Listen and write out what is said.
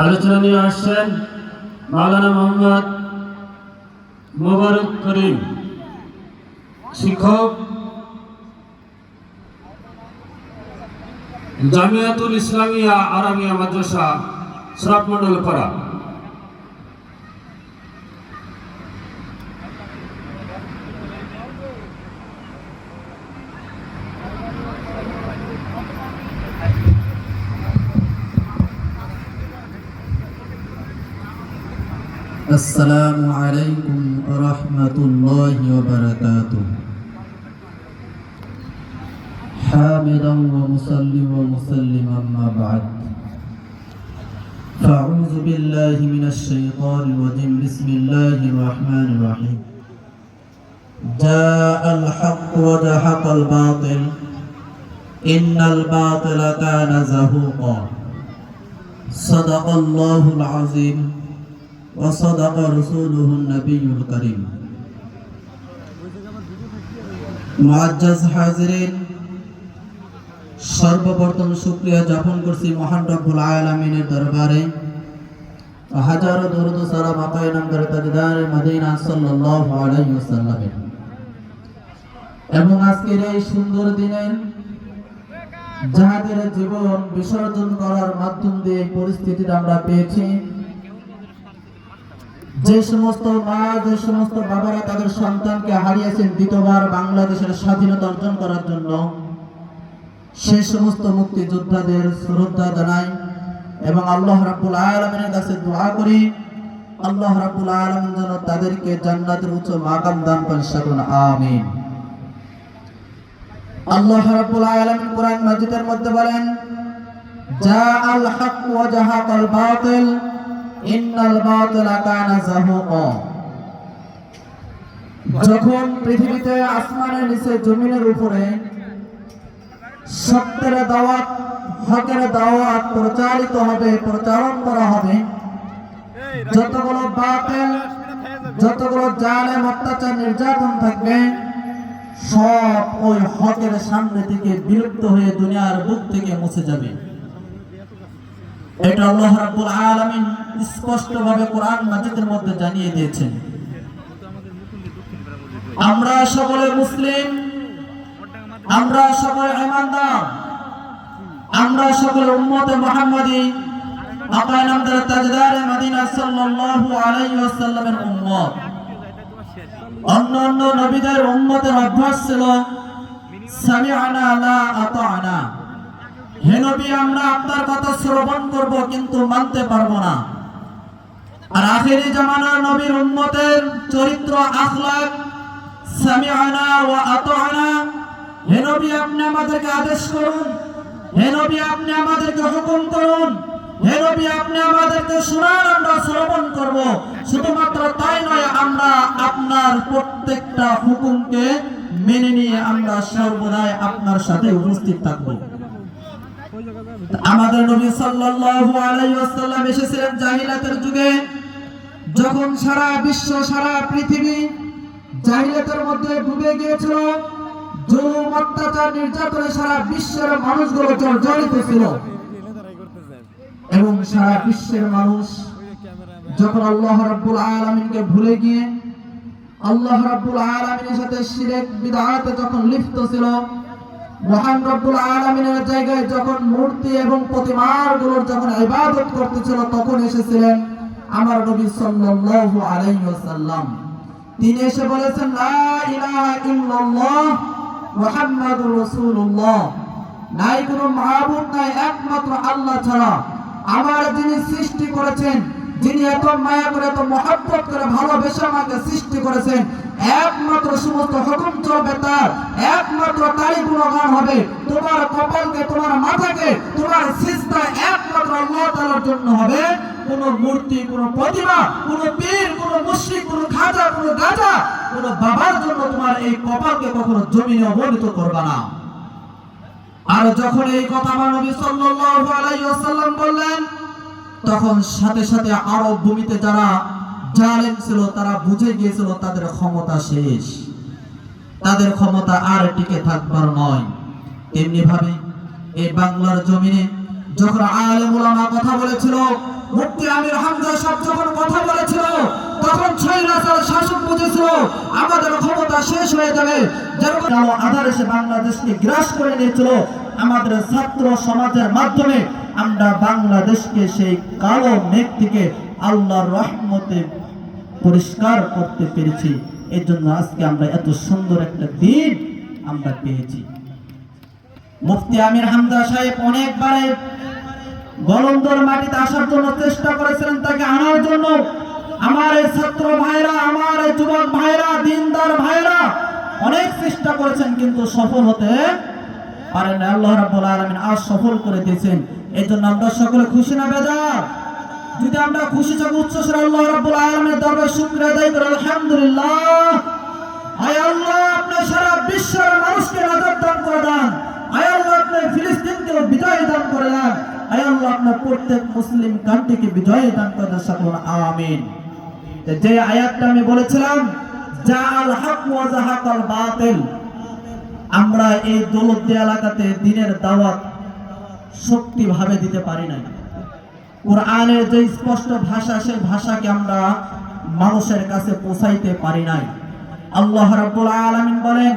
আলোচনা নিয়ে আসছেন মাওলানা মোহাম্মদ মোবারক করিম, শিক্ষক জামিয়াতুল ইসলামিয়া আরামিয়া মাদ্রাসা শ্রাপ মন্ডল করা السلام عليكم ورحمة الله وبركاته. حامدا ومسلم ومسلم أما بعد. فأعوذ بالله من الشيطان الرجيم. بسم الله الرحمن الرحيم. جاء الحق وزهق الباطل. إن الباطل كان زهوقا. صدق الله العظيم. وصدق رسوله النبي الكريم মুআজ্জাজ হাজিরিন সর্বপ্রথম শুকরিয়া জ্ঞাপন করছি মহান রব্বুল আলামিনের দরবারে হাজারো দরুদ ও সালাম আকায়ে নামদার তাজদার মদিনা সাল্লাল্লাহু আলাইহি ওয়াসাল্লামের এবং আজকের এই সুন্দর দিনে যাহাদের জীবন বিসর্জন করার মাধ্যম দিয়ে এই পরিস্থিতিটা আমরা পেয়েছি যে সমস্ত মা, যে সমস্ত বাবারা তাদের সন্তানকে হারিয়েছেন দ্বিতীয়বার বাংলাদেশের স্বাধীনতা অর্জন করার জন্য, সে সমস্ত মুক্তিযোদ্ধাদের শ্রদ্ধা জানাই এবং আল্লাহ রাব্বুল আলামিনের কাছে দোয়া করি, আল্লাহ রাব্বুল আলামিন যেন তাদেরকে জান্নাতের উচ্চ মাকাম দান করেন সকল আমিন। আল্লাহ রাব্বুল আলামিন কোরআন মাজিদের মধ্যে বলেন জা আল হক ওয়া জাহাকাল বাতিল। ইন্নাল বাতিলা কানা জাহুকা। যখন পৃথিবীতে আসমানের নিচে জমিনের উপরে সত্যের দাওয়াত, হকের দাওয়াত প্রচারিত হবে, প্রচারণ করা হবে, যতগুলো বাতিল, যতগুলো জালেম অত্যাচার নির্যাতন থাকবে, সব ওই হকের সামনে থেকে বিলুপ্ত হয়ে দুনিয়ার বুক থেকে মুছে যাবে। এটা আল্লাহ রাব্বুল আলামিন স্পষ্ট ভাবে কোরআন মাজিদের মধ্যে জানিয়ে দিয়েছেন। আমরা সকলে মুসলিম, আমরা সকলে ইমানদার আমরা সকলে উম্মতে মুহাম্মাদি। আকায় নামদার তাজদার মদিনা সাল্লাল্লাহু আলাইহি ওয়াসাল্লামের উম্মত। অন্য অন্য নবীদের উম্মতের অভ্যাস ছিল, সামিআনা লা আতা'না হে নবী, আমরা আপনার কথা শ্রবণ করব, কিন্তু মানতে পারব না। আর আখেরি জামানার নবীর উম্মতের চরিত্র, আখলাক, সামিআনা ওয়া আতা'না হে নবী, আপনি আমাদেরকে আদেশ করুন। হে নবী, আপনি আমাদেরকে হুকুম করুন। হে নবী, আপনি আমাদেরকে শোনান, আমরা শ্রবণ করব। শুধুমাত্র তাই নয়, আমরা আপনার প্রত্যেকটা হুকুমকে মেনে নিয়ে আমরা সর্বদাই আপনার সাথে উপস্থিত থাকব। আমাদের নবী সাল্লাল্লাহু আলাইহি ওয়াসাল্লাম এসেছিলেন জাহিলাতের যুগে। যখন সারা বিশ্ব, সারা পৃথিবী জাহিলাতের মধ্যে ডুবে গিয়েছিল, জুলুম, অত্যাচার, নির্যাতনে সারা বিশ্বের মানুষগুলো জড়িত ছিল। এবং সারা বিশ্বের মানুষ যখন আল্লাহ রাব্বুল আলামিনকে ভুলে গিয়ে, আল্লাহ রাব্বুল আলামিনের সাথে শিরক বিদআতে যখন লিপ্ত ছিল মহান রব্বুল আলামিনের জায়গায় যখন মূর্তি এবং প্রতিমারগুলোর যখন ইবাদত করতেছিল, তখন এসেছিলেন আমার নবী সাল্লাল্লাহু আলাইহি ওয়াসাল্লাম। তিনি এসে বলেছেন, লা ইলাহা ইল্লাল্লাহ মুহাম্মাদুর রাসূলুল্লাহ। নাই কোনো মাহবুব, নাই একমাত্র আল্লাহ ছাড়া। আমার যিনি সৃষ্টি করেছেন যিনি এত মায়া করে, এত মহব্বত করে, ভালোবেসে আমাকে সৃষ্টি করেছেন, একমাত্র সমস্ত হুকুম চলবে তার, একমাত্র তারই গুণগান হবে। তোমার কপালকে, তোমার মাথাকে, তোমার সিস্তা একমাত্র আল্লাহ জন্য হবে। কোন মূর্তি, কোন প্রতিমা, কোন পীর, কোন মুশরিক, কোন খাজা, কোন গাজা, কোন বাবার জন্য তোমার এই কপালকে কখনো জমিনে অবনীত করবে না। আর যখন এই কথা আমার নবী সাল্লাল্লাহু আলাইহি ওয়াসাল্লাম বললেন তখন সাথে সাথে আরব ভূমিতে যারা জালেম ছিল, তারা বুঝে গিয়েছিল তাদের ক্ষমতা শেষ। তাদের ক্ষমতা আর টিকে থাকবার নয়। তেমনি ভাবে এই বাংলার জমিনে যখন আলেম ওলামা কথা বলেছিল, মুফতি আমির হামজা সাহেব যখন কথা বলেছিল, তখন ছয় রাজার শাসক বুঝেছিল, আমাদের ক্ষমতা শেষ হয়ে যাবে। যেরকম আধার এসে বাংলাদেশকে গ্রাস করে নিয়েছিল। আমাদের ছাত্র সমাজের মাধ্যমে আমরা বাংলাদেশকে সেই কালো মেঘ থেকে আল্লাহর রহমতে পরিষ্কার করতে পেরেছি। এর জন্য আজকে আমরা এত সুন্দর একটা দিন আমরা পেয়েছি। মুফতি আমির হামজা সাহেব অনেকবারে গলন্দর মাটিতে আসার জন্য চেষ্টা করেছিলেন তাকে আনার জন্য। আমার এই ছাত্র ভাইরা, আমার এই যুবক ভাইরা, দিনদার ভাইরা অনেক চেষ্টা করেছেন, কিন্তু সফল হতে পারেন। আল্লাহ রাব্বুল আলামিন আজ সফল করে দিয়েছেন। এই জন্য আমরা সকলে খুশি না, বেজার? যদি আমরা খুশি থাকি উচ্চ সুরে আল্লাহ রাব্বুল আলামিনের দরবারে শুকরিয়া আদায় করি, আলহামদুলিল্লাহ। আয় আল্লাহ, আপনি সারা বিশ্বের মানুষকে নাজাত দান করে দেন। আয় আল্লাহ, আপনি ফিলিস্তিনকে বিজয় দান করে দেন। আয় আল্লাহ আপনার প্রত্যেক মুসলিম কান্ট্রিকে বিজয় দান করে দেন, সকল আমিন। যে আয়াতটা আমি বলেছিলাম যা আল হক ওয়া জাহাকাল বাতিল। আমরা এই দৌলতদি এলাকাতে দিনের দাওয়াত শক্তি ভাবে দিতে পারি নাই। কোরআনের যে স্পষ্ট ভাষা সে ভাষাকে আমরা মানুষের কাছে পৌঁছাইতে পারি নাই। আল্লাহ রাব্বুল আলামিন বলেন